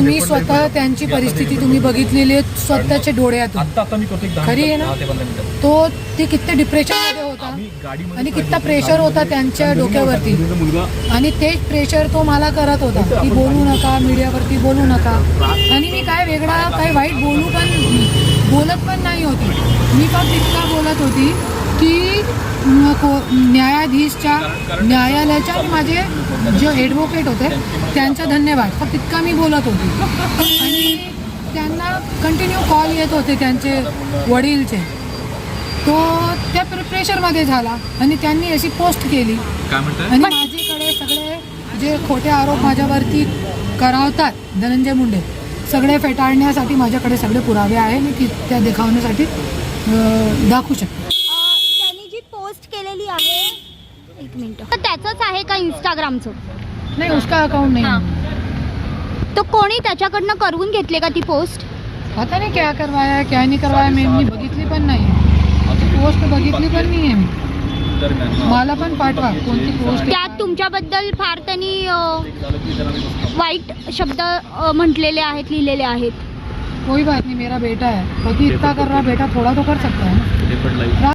तुम्ही स्वतः त्यांची परिस्थिती तुम्ही बघितलेली आहे स्वतःच्या डोळ्यातून. खरी आहे. ना? ते. तो किती डिप्रेशनमध्ये होता आणि किती पाहिजे. प्रेशर होता त्यांच्या डोक्यावरती. आणि तेच प्रेशर तो मला करत होता. की बोलू नका मीडियावरती बोलू नका. आणि मी काय वेगळा काय वाईट बोलू पण बोलत पण नाही होती. मी फक्त इतका बोलत होती की को- न्यायाधीशच्या न्यायालयाच्या आणि माझे जे ॲडव्होकेट होते त्यांचा धन्यवाद. फक्त इतका मी बोलत होती. आणि त्यांना कंटिन्यू कॉल येत होते त्यांचे वडीलचे. तो त्या प्रे- प्रेशरमध्ये झाला आणि त्यांनी अशी पोस्ट केली. आणि माझ्याकडे सगळे जे खोटे आरोप माझ्यावरती करावतात धनंजय मुंडे सगळे फेटाळण्यासाठी माझ्याकडे सगळे पुरावे आहे. मी ती त्या देखावण्यासाठी दाखवू शकते. त्यांनी जी पोस्ट केलेली आहे एक मिनिट. तर त्याचंच आहे का इंस्टाग्रामचं नाही उसका अकाउंट नाही. तो कोणी त्याच्याकडनं करून घेतले का ती पोस्ट? पता नाही क्या करवाया क्या नाही करवाया मी मी बघितली पण नाही. पोस्ट बघितली पण नाही आहे मी. दरम्यान. मला पण पाठवा कोणती पोस्ट त्यात तुमच्याबद्दल फार त्यांनी अ, वाईट शब्द अ, म्हटलेले आहेत लिहिलेले आहेत. कोई बात नहीं मेरा बेटा है पति इतना कर रहा बेटा थोड़ा तो कर सकता है ना. लाईव्ह